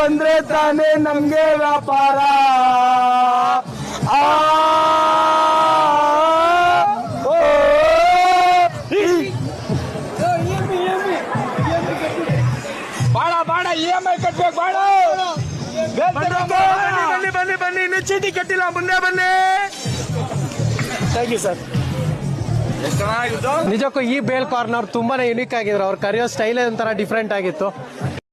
ಬಂದ್ರೆ ತಾನೇ ನಮ್ಗೆ ವ್ಯಾಪಾರ. ಆ. ಬಾಳ ಬಾಳ ಇ ಎಂ ಐ ಕಟ್ಬೇಕು ಬಾಳ. ಬನ್ನಿ ಬನ್ನಿ ಬನ್ನಿ ಬನ್ನಿ ಇನ್ನು ಚೀಟಿ ಕಟ್ಟಿಲ್ಲ ಮುಂದೆ ಬನ್ನಿ. ಥ್ಯಾಂಕ್ ಯು ಸರ್ ನಿಜಕ್ಕೂ ಈ ಬೇಲ್ ಕಾರ್ನರ್ ತುಂಬಾನೇ ಯುನಿಕ್ ಆಗಿದ್ರು. ಅವ್ರು ಕರೆಯೋ ಸ್ಟೈಲೇ ಒಂಥರ ಡಿಫ್ರೆಂಟ್ ಆಗಿತ್ತು.